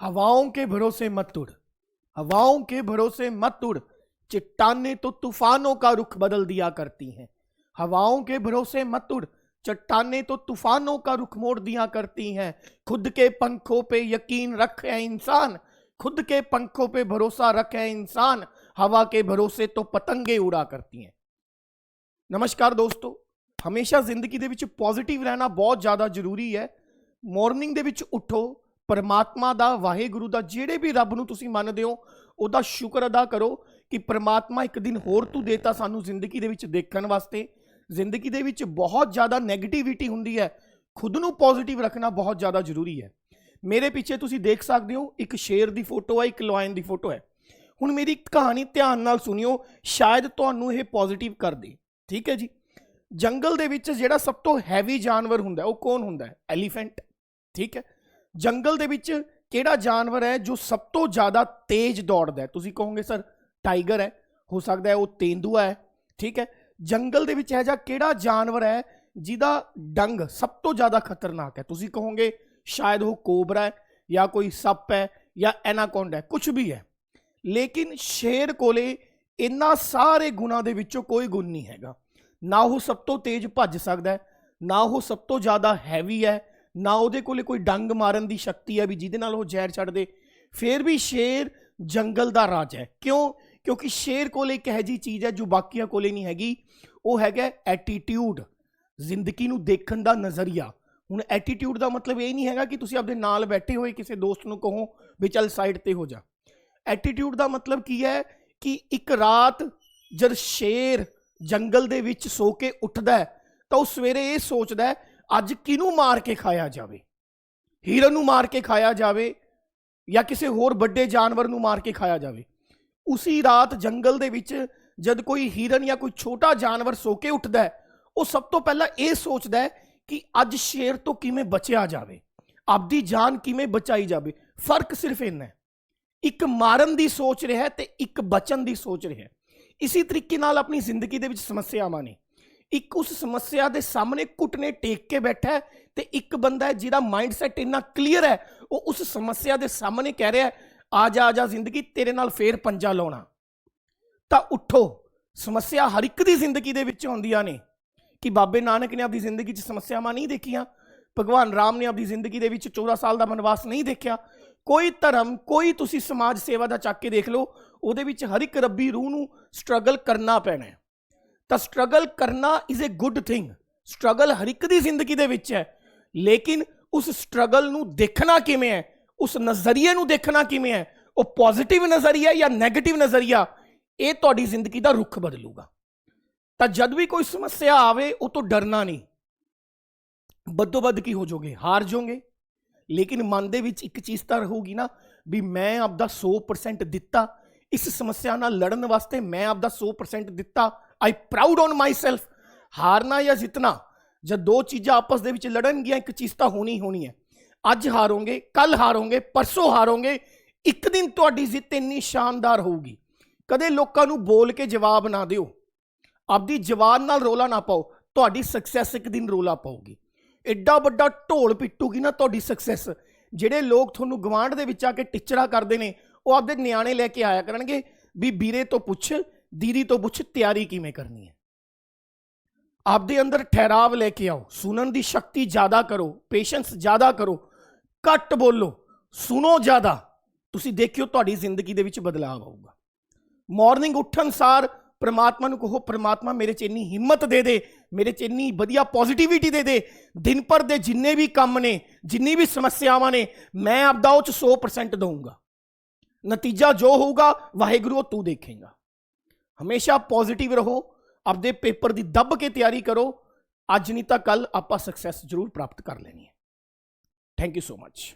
हवाओं के भरोसे मत उड़ हवाओं के भरोसे मत उड़ चट्टाने तो तूफानों का रुख बदल दिया करती हैं हवाओं के भरोसे मत उड़ चट्टाने तो तूफानों का रुख मोड़ दिया करती हैं खुद के पंखों पे यकीन रखे इंसान खुद के पंखों पे भरोसा रखे इंसान हवा के भरोसे तो ਪਤੰਗੇ ਉਡਾ ਕਰਤੀ ਹੈ ਨਮਸਕਾਰ ਦੋਸਤੋ ਹਮੇਸ਼ਾ ਜ਼ਿੰਦਗੀ ਦੇ ਵਿੱਚ ਪੋਜ਼ਿਟਿਵ ਰਹਿਣਾ ਬਹੁਤ ਜ਼ਿਆਦਾ ਜ਼ਰੂਰੀ ਹੈ ਮਾਰਨਿੰਗ ਦੇ ਵਿੱਚ ਉੱਠੋ ਪਰਮਾਤਮਾ ਦਾ, ਵਾਹਿਗੁਰੂ ਦਾ, ਜਿਹੜੇ ਵੀ ਰੱਬ ਨੂੰ ਤੁਸੀਂ ਮੰਨਦੇ ਹੋ, ਉਹਦਾ ਸ਼ੁਕਰ ਅਦਾ ਕਰੋ ਕਿ ਪਰਮਾਤਮਾ ਇੱਕ ਦਿਨ ਹੋਰ ਤੂੰ ਦੇਤਾ ਸਾਨੂੰ ਜ਼ਿੰਦਗੀ ਦੇ ਵਿੱਚ ਦੇਖਣ ਵਾਸਤੇ। ਜ਼ਿੰਦਗੀ ਦੇ ਵਿੱਚ ਬਹੁਤ ਜ਼ਿਆਦਾ 네ਗੇਟਿਵਿਟੀ ਹੁੰਦੀ ਹੈ। ਖੁਦ ਨੂੰ ਪੋਜ਼ਿਟਿਵ ਰੱਖਣਾ ਬਹੁਤ ਜ਼ਿਆਦਾ ਜ਼ਰੂਰੀ ਹੈ। ਮੇਰੇ ਪਿੱਛੇ ਤੁਸੀਂ ਦੇਖ ਸਕਦੇ ਹੋ, ਇੱਕ ਸ਼ੇਰ ਦੀ ਫੋਟੋ ਹੈ, ਇੱਕ ਲਾਇਨ ਦੀ ਫੋਟੋ ਹੈ। ਹੁਣ ਮੇਰੀ ਕਹਾਣੀ ਧਿਆਨ ਨਾਲ ਸੁਣਿਓ, ਸ਼ਾਇਦ ਤੁਹਾਨੂੰ ਇਹ ਪੋਜ਼ਿਟਿਵ ਕਰ ਦੇ। ਠੀਕ ਹੈ ਜੀ? ਜੰਗਲ ਦੇ ਵਿੱਚ ਜਿਹੜਾ ਸਭ ਤੋਂ ਹੈਵੀ ਜਾਨਵਰ ਹੁੰਦਾ ਉਹ ਕੌਣ ਹੁੰਦਾ ਹੈ? ਐਲੀਫੈਂਟ ਠੀਕ ਹੈ? ਜੰਗਲ ਦੇ ਵਿੱਚ ਕਿਹੜਾ ਜਾਨਵਰ ਹੈ ਜੋ ਸਭ ਤੋਂ ਜ਼ਿਆਦਾ ਤੇਜ਼ ਦੌੜਦਾ ਹੈ? ਤੁਸੀਂ ਕਹੋਗੇ, ਸਰ, ਟਾਈਗਰ ਹੈ, ਹੋ ਸਕਦਾ ਹੈ ਉਹ ਤੇਂਦੂਆ ਹੈ। ਠੀਕ ਹੈ? ਜੰਗਲ ਦੇ ਵਿੱਚ ਇਹ ਜਿਹਾ ਕਿਹੜਾ ਜਾਨਵਰ ਹੈ ਜਿਹਦਾ ਡੰਗ ਸਭ ਤੋਂ ਜ਼ਿਆਦਾ ਖਤਰਨਾਕ ਹੈ? ਤੁਸੀਂ ਕਹੋਗੇ, ਸ਼ਾਇਦ ਉਹ ਕੋਬਰਾ ਹੈ ਜਾਂ ਕੋਈ ਸੱਪ ਹੈ ਜਾਂ ਐਨਾਕੋਂਡਾ ਹੈ। ਕੁਝ ਵੀ ਹੈ। ਲੇਕਿਨ ਸ਼ੇਰ ਕੋਲੇ ਇਨ੍ਹਾਂ ਸਾਰੇ ਗੁਣਾਂ ਦੇ ਵਿੱਚੋਂ ਕੋਈ ਗੁਣ ਨਹੀਂ ਹੈਗਾ। ਨਾ ਉਹ ਸਭ ਤੋਂ ਤੇਜ਼ ਭੱਜ ਸਕਦਾ ਹੈ, ਨਾ ਉਹ ਸਭ ਤੋਂ ਜ਼ਿਆਦਾ ਹੈਵੀ ਹੈ ਨਾ ਉਹਦੇ ਕੋਲੇ ਕੋਈ ਡੰਗ ਮਾਰਨ ਦੀ ਸ਼ਕਤੀ ਹੈ ਵੀ ਜਿਹਦੇ ਨਾਲ ਉਹ ਜ਼ਹਿਰ ਛੱਡ ਦੇ ਫਿਰ ਵੀ ਸ਼ੇਰ ਜੰਗਲ ਦਾ ਰਾਜ ਹੈ। ਕਿਉਂ? ਕਿਉਂਕਿ ਸ਼ੇਰ ਕੋਲੇ ਇੱਕ ਇਹੋ ਜਿਹੀ ਚੀਜ਼ ਹੈ ਜੋ ਬਾਕੀਆਂ ਕੋਲੇ ਨਹੀਂ ਹੈਗੀ। ਉਹ ਹੈਗਾ ਐਟੀਟਿਊਡ ਜ਼ਿੰਦਗੀ ਨੂੰ ਦੇਖਣ ਦਾ ਨਜ਼ਰੀਆ। ਹੁਣ ਐਟੀਟਿਊਡ ਦਾ ਮਤਲਬ ਇਹ ਨਹੀਂ ਹੈਗਾ ਕਿ ਤੁਸੀਂ ਆਪਣੇ ਨਾਲ ਬੈਠੇ ਹੋਏ ਕਿਸੇ ਦੋਸਤ ਨੂੰ ਕਹੋ ਵੀ ਚੱਲ ਸਾਈਡ ਤੇ ਹੋ ਜਾ। ਐਟੀਟਿਊਡ ਦਾ ਮਤਲਬ ਕੀ ਹੈ ਕਿ ਇੱਕ ਰਾਤ ਜਦ ਸ਼ੇਰ ਜੰਗਲ ਦੇ ਵਿੱਚ ਸੋ ਕੇ ਉੱਠਦਾ ਤਾਂ ਉਹ ਸਵੇਰੇ ਇਹ ਸੋਚਦਾ ਅੱਜ ਕਿਹਨੂੰ ਮਾਰ ਕੇ ਖਾਇਆ ਜਾਵੇ? ਹੀਰਨ ਨੂੰ ਮਾਰ ਕੇ ਖਾਇਆ ਜਾਵੇ ਜਾਂ ਕਿਸੇ ਹੋਰ ਵੱਡੇ ਜਾਨਵਰ ਨੂੰ ਮਾਰ ਕੇ ਖਾਇਆ ਜਾਵੇ? ਉਸੀ ਰਾਤ ਜੰਗਲ ਦੇ ਵਿੱਚ ਜਦ ਕੋਈ ਹੀਰਨ ਜਾਂ ਕੋਈ ਛੋਟਾ ਜਾਨਵਰ ਸੋ ਕੇ ਉੱਠਦਾ ਹੈ, ਉਹ ਸਭ ਤੋਂ ਪਹਿਲਾਂ ਇਹ ਸੋਚਦਾ ਹੈ ਕਿ ਅੱਜ ਸ਼ੇਰ ਤੋਂ ਕਿਵੇਂ ਬਚਿਆ ਜਾਵੇ? ਆਪਦੀ ਜਾਨ ਕਿਵੇਂ ਬਚਾਈ ਜਾਵੇ? ਫ਼ਰਕ ਸਿਰਫ ਇੰਨਾ ਹੈ। ਇੱਕ ਮਾਰਨ ਦੀ ਸੋਚ ਰਿਹਾ ਹੈ ਤੇ ਇੱਕ ਬਚਣ ਦੀ ਸੋਚ ਰਿਹਾ ਹੈ। ਇਸੇ ਤਰੀਕੇ ਨਾਲ ਆਪਣੀ ਜ਼ਿੰਦਗੀ ਦੇ ਵਿੱਚ ਸਮੱਸਿਆਵਾਂ ਨੇ। ਇੱਕ ਉਸ ਸਮੱਸਿਆ ਦੇ ਸਾਹਮਣੇ ਘੁਟਨੇ ਟੇਕ ਕੇ ਬੈਠਾ ਹੈ ਤੇ ਇੱਕ ਬੰਦਾ ਹੈ ਜਿਹਦਾ ਮਾਈਂਡਸੈਟ ਇੰਨਾ ਕਲੀਅਰ ਹੈ, ਉਹ ਉਸ ਸਮੱਸਿਆ ਦੇ ਸਾਹਮਣੇ ਕਹਿ ਰਿਹਾ ਹੈ, ਆ ਜਾ ਆ ਜਾ ਜ਼ਿੰਦਗੀ, ਤੇਰੇ ਨਾਲ ਫੇਰ ਪੰਜਾ ਲਾਉਣਾ। ਤਾਂ ਉੱਠੋ, ਸਮੱਸਿਆ ਹਰ ਇੱਕ ਦੀ ਜ਼ਿੰਦਗੀ ਦੇ ਵਿੱਚ ਆਉਂਦੀਆਂ ਨੇ ਕਿ ਬਾਬੇ ਨਾਨਕ ਨੇ ਆਪਣੀ ਜ਼ਿੰਦਗੀ 'ਚ ਸਮੱਸਿਆਵਾਂ ਨਹੀਂ ਦੇਖੀਆਂ, ਭਗਵਾਨ ਰਾਮ ਨੇ ਆਪਣੀ ਜ਼ਿੰਦਗੀ ਦੇ ਵਿੱਚ 14 ਸਾਲ ਦਾ ਬਨਵਾਸ ਨਹੀਂ ਦੇਖਿਆ। ਕੋਈ ਧਰਮ, ਕੋਈ ਤੁਸੀਂ ਸਮਾਜ ਸੇਵਾ ਦਾ ਚੱਕ ਕੇ ਦੇਖ ਲਓ, ਉਹਦੇ ਵਿੱਚ ਹਰ ਇੱਕ ਰੱਬੀ ਰੂਹ ਨੂੰ ਸਟਰਗਲ ਕਰਨਾ ਪੈਣਾ ਤਾਂ ਸਟਰਗਲ ਕਰਨਾ is a good thing struggle ਹਰ ਇੱਕ ਦੀ ਜ਼ਿੰਦਗੀ ਦੇ ਵਿੱਚ ਹੈ। ਲੇਕਿਨ ਉਸ ਸਟਰਗਲ ਨੂੰ ਦੇਖਣਾ ਕਿਵੇਂ ਹੈ? ਉਸ ਨਜ਼ਰੀਏ ਨੂੰ ਦੇਖਣਾ ਕਿਵੇਂ ਹੈ? ਉਹ ਪੋਜ਼ਿਟਿਵ ਨਜ਼ਰੀਆ ਜਾਂ 네ਗੇਟਿਵ ਨਜ਼ਰੀਆ? ਇਹ ਤੁਹਾਡੀ ਜ਼ਿੰਦਗੀ ਦਾ ਰੁਖ ਬਦਲੂਗਾ। ਤਾਂ ਜਦ ਵੀ ਕੋਈ ਸਮੱਸਿਆ ਆਵੇ, ਉਹ ਤੋਂ ਡਰਨਾ ਨਹੀਂ। ਬੱਦੋ ਬੱਦ ਕੀ ਹੋ ਜਾਓਗੇ? ਹਾਰ ਜਾਓਗੇ। ਲੇਕਿਨ ਮਨ ਦੇ ਵਿੱਚ ਇੱਕ ਚੀਜ਼ ਤਾਂ ਰਹੂਗੀ ਨਾ, ਵੀ ਮੈਂ ਆਪਦਾ 100% ਦਿੱਤਾ। ਇਸ ਸਮੱਸਿਆ ਨਾਲ ਲੜਨ ਵਾਸਤੇ ਮੈਂ ਆਪਦਾ 100% ਦਿੱਤਾ। ਆਈ ਪ੍ਰਾਊਡ ਔਨ ਮਾਈਸੈਲਫ ਹਾਰਨਾ ਜਾਂ ਜਿੱਤਣਾ, ਜਦ ਦੋ ਚੀਜ਼ਾਂ ਆਪਸ ਦੇ ਵਿੱਚ ਲੜਨਗੀਆਂ, ਇੱਕ ਚੀਜ਼ ਤਾਂ ਹੋਣੀ ਹੋਣੀ ਹੈ। ਅੱਜ ਹਾਰੋਗੇ ਕੱਲ ਹਾਰੋਗੇ, ਪਰਸੋਂ ਹਾਰੋਗੇ, ਇੱਕ ਦਿਨ ਤੁਹਾਡੀ ਜਿੱਤ ਇੰਨੀ ਸ਼ਾਨਦਾਰ ਹੋਊਗੀ। ਕਦੇ ਲੋਕਾਂ ਨੂੰ ਬੋਲ ਕੇ ਜਵਾਬ ਨਾ ਦਿਓ। ਆਪਦੀ ਜਵਾਨ ਨਾਲ ਰੋਲਾ ਨਾ ਪਾਓ। ਤੁਹਾਡੀ ਸਕਸੈਸ ਇੱਕ ਦਿਨ ਰੋਲਾ ਪਾਊਗੀ। ਐਡਾ ਵੱਡਾ ਢੋਲ ਪਿੱਟੂਗੀ ਨਾ ਤੁਹਾਡੀ ਸਕਸੈਸ ਜਿਹੜੇ ਲੋਕ ਤੁਹਾਨੂੰ ਗਵਾਂਢ ਦੇ ਵਿੱਚ ਆ ਕੇ ਟਿਚੜਾ ਕਰਦੇ ਨੇ, ਉਹ ਆਪਦੇ ਨਿਆਣੇ ਲੈ ਕੇ ਆਇਆ ਕਰਨਗੇ, ਵੀ ਵੀਰੇ ਤੋਂ ਪੁੱਛ ਦੀਦੀ ਤੋਂ ਪੁੱਛ, ਤਿਆਰੀ ਕਿਵੇਂ ਕਰਨੀ ਹੈ? ਆਪਦੇ ਅੰਦਰ ਠਹਿਰਾਵ ਲੈ ਕੇ ਆਓ। ਸੁਣਨ ਦੀ ਸ਼ਕਤੀ ਜ਼ਿਆਦਾ ਕਰੋ ਪੇਸ਼ੈਂਸ ਜ਼ਿਆਦਾ ਕਰੋ, ਘੱਟ ਬੋਲੋ, ਸੁਣੋ ਜ਼ਿਆਦਾ। ਤੁਸੀਂ ਦੇਖਿਓ ਤੁਹਾਡੀ ਜ਼ਿੰਦਗੀ ਦੇ ਵਿੱਚ ਬਦਲਾਅ ਆਊਗਾ। ਮਾਰਨਿੰਗ ਉੱਠਣ ਸਾਰ ਪਰਮਾਤਮਾ ਨੂੰ ਕਹੋ, ਪਰਮਾਤਮਾ, ਮੇਰੇ 'ਚ ਇੰਨੀ ਹਿੰਮਤ ਦੇ ਦੇ, ਮੇਰੇ 'ਚ ਇੰਨੀ ਵਧੀਆ ਪੋਜ਼ਿਟਿਵਿਟੀ ਦੇ ਦੇ। ਦਿਨ ਭਰ ਦੇ ਜਿੰਨੇ ਵੀ ਕੰਮ ਨੇ, ਜਿੰਨੀ ਵੀ ਸਮੱਸਿਆਵਾਂ ਨੇ, ਮੈਂ ਆਪਦਾ ਉਹ 'ਚ 100% ਦਊਂਗਾ। ਨਤੀਜਾ ਜੋ ਹੋਊਗਾ, ਵਾਹਿਗੁਰੂ ਉਹ ਤੂੰ ਦੇਖੇਗਾ। ਹਮੇਸ਼ਾ ਪੋਜ਼ਿਟਿਵ ਰਹੋ, ਆਪਦੇ ਪੇਪਰ ਦੀ ਦੱਬ ਕੇ ਤਿਆਰੀ ਕਰੋ। ਅੱਜ ਨਹੀਂ ਤਾਂ ਕੱਲ ਆਪਾਂ ਸਕਸੈਸ ਜ਼ਰੂਰ ਪ੍ਰਾਪਤ ਕਰ ਲੈਣੀ ਹੈ। Thank you so much